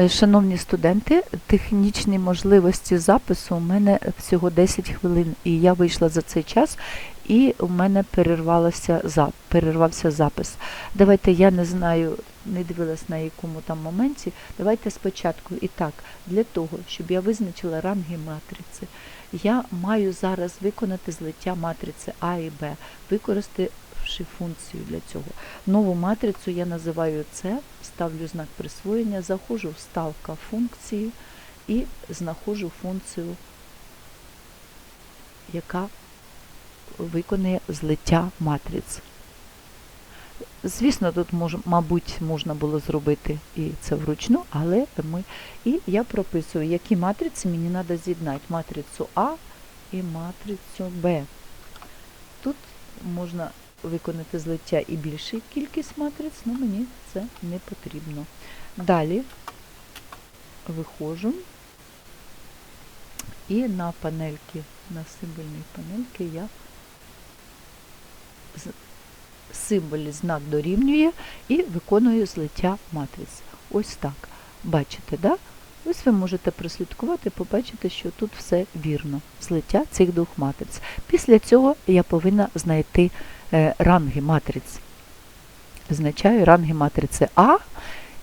Е, Шановні студенти, технічні можливості запису у мене всього 10 хвилин, і я вийшла за цей час, і у мене перервалося, перервався запис. Давайте я не знаю, не дивилась на якому там моменті. Давайте спочатку. І так, для того, щоб я визначила ранги матриці, я маю зараз виконати злиття матриці А і Б, використавши функцію для цього. Нову матрицю я називаю це, ставлю знак присвоєння, заходжу в ставка функції і знаходжу функцію, яка виконує злиття матриць. Звісно, тут мож, мабуть, можна було зробити і це вручну, але ми. І я прописую, які матриці мені треба з'єднати. Матрицю А і матрицю Б. Тут можна виконати злиття і більшу кількість матриць, але мені це не потрібно. Далі виходжу і на панельки, на символьній панельки я символі знак дорівнює і виконую злиття матриць. Ось так. Бачите, да? Ось ви можете прослідкувати, побачити, що тут все вірно. Злиття цих двох матриць. Після цього я повинна знайти е, ранги матриць. Визначаю ранги матриці А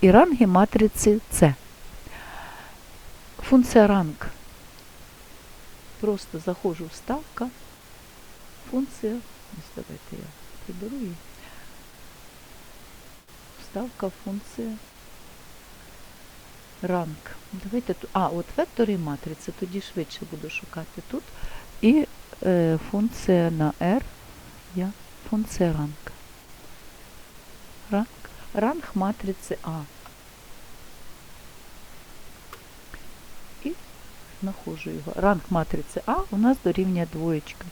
і ранги матриці С. Функція ранг. Просто заходжу в ставка. Функція. Ось давайте я приберу її. Вставка, функція. Ранг. Давайте. А, от вектори матриці, тоді швидше буду шукати тут. І е, функція на R. Я функція ранг. Ранг. Ранг матриці А. І знаходжу його. Ранг матриці А у нас дорівнює двоєчка.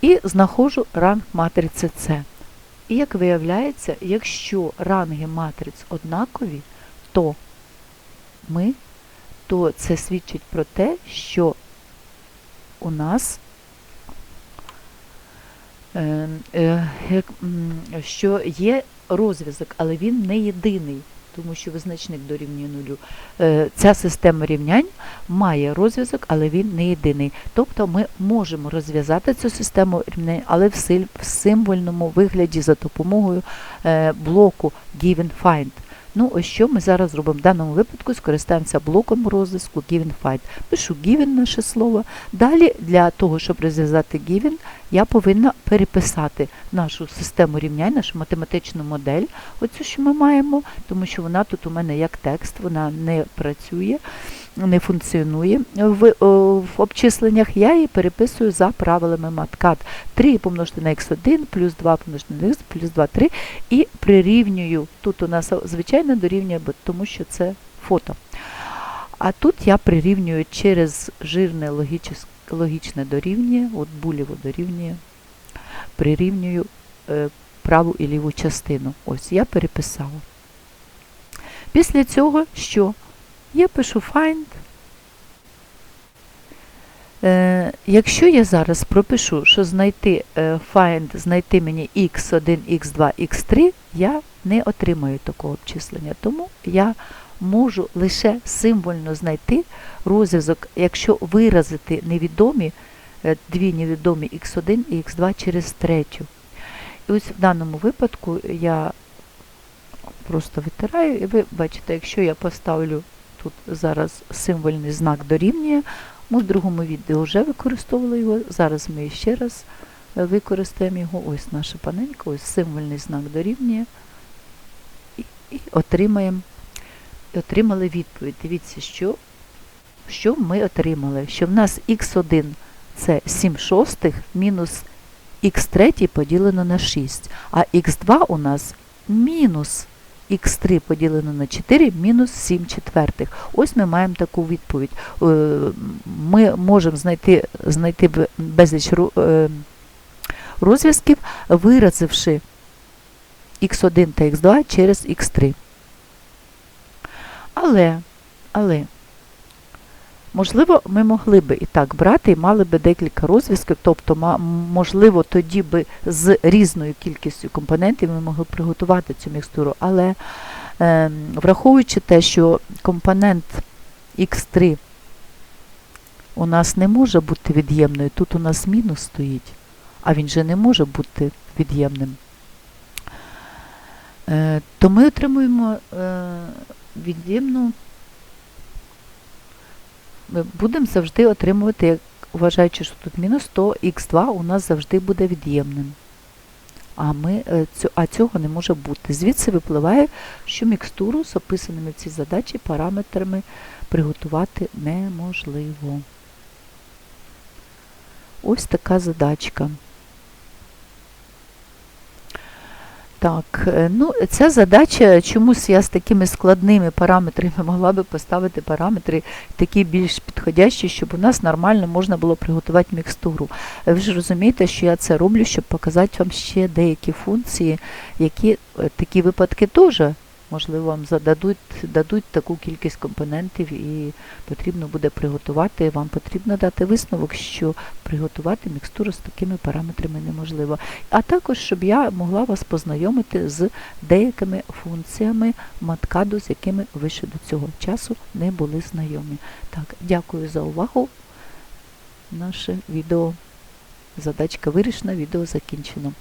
І знаходжу ранг матриці С. І як виявляється, якщо ранги матриць однакові, то ми, то це свідчить про те, що у нас е, е, м, що є розв'язок, але він не єдиний, тому що визначник дорівнює нулю. Е, Ця система рівнянь має розв'язок, але він не єдиний. Тобто ми можемо розв'язати цю систему рівнянь, але в, символьному вигляді за допомогою е, блоку given find. Ну, ось що ми зараз зробимо. В даному випадку скористаємося блоком розв'язку given Fight. Пишу given наше слово. Далі для того, щоб розв'язати given, я повинна переписати нашу систему рівнянь, нашу математичну модель, оцю, що ми маємо, тому що вона тут у мене як текст, вона не працює, не функціонує в, в обчисленнях. Я її переписую за правилами MATCAD. 3 помножити на x1, плюс 2 помножити на x, плюс 2, 3. І прирівнюю. Тут у нас звичайно дорівнює, тому що це фото. А тут я прирівнюю через жирне логічес- логічне дорівнює, от булєво дорівнює, прирівнюю е, праву і ліву частину. Ось я переписала. Після цього що? Я пишу find. Е, якщо я зараз пропишу, що знайти е, find, знайти мені x1, x2, x3, я не отримаю такого обчислення. Тому я можу лише символьно знайти розв'язок, якщо виразити невідомі, е, дві невідомі x1 і x2 через третю. І ось в даному випадку я просто витираю, і ви бачите, якщо я поставлю тут зараз символьний знак дорівнює, ми в другому відео вже використовували його. Зараз ми ще раз е, використаємо його. Ось наша панелька, ось символьний знак дорівнює. І, і отримаємо, і отримали відповідь. Дивіться, що, що ми отримали. Що в нас х1 це 7 шостих мінус х3 поділено на 6, а х2 у нас мінус х3 поділено на 4 мінус 7 четвертих. Ось ми маємо таку відповідь. Е, Ми можемо знайти, знайти безліч е, розв'язків, виразивши х1 та х2 через х3. Але, але, можливо, ми могли би і так брати і мали би декілька розв'язків, тобто, можливо, тоді би з різною кількістю компонентів ми могли приготувати цю мікстуру, але Е, Враховуючи те, що компонент X3 у нас не може бути від'ємною, тут у нас мінус стоїть, а він же не може бути від'ємним. Е, То ми отримуємо е, від'ємну, ми будемо завжди отримувати, вважаючи, що тут мінус, то х2 у нас завжди буде від'ємним. А, ми, е, а цього не може бути. Звідси випливає, що мікстуру з описаними в цій задачі параметрами приготувати неможливо. Ось така задачка. Так, е, ну ця задача, чомусь я з такими складними параметрами могла би поставити параметри такі більш підходящі, щоб у нас нормально можна було приготувати мікстуру. Ви ж розумієте, що я це роблю, щоб показати вам ще деякі функції, які е, такі випадки теж, можливо, вам зададуть дадуть таку кількість компонентів і потрібно буде приготувати. Вам потрібно дати висновок, що приготувати мікстуру з такими параметрами неможливо. А також, щоб я могла вас познайомити з деякими функціями маткаду, з якими ви ще до цього часу не були знайомі. Так, дякую за увагу. Наше відео. Задачка вирішена, відео закінчено.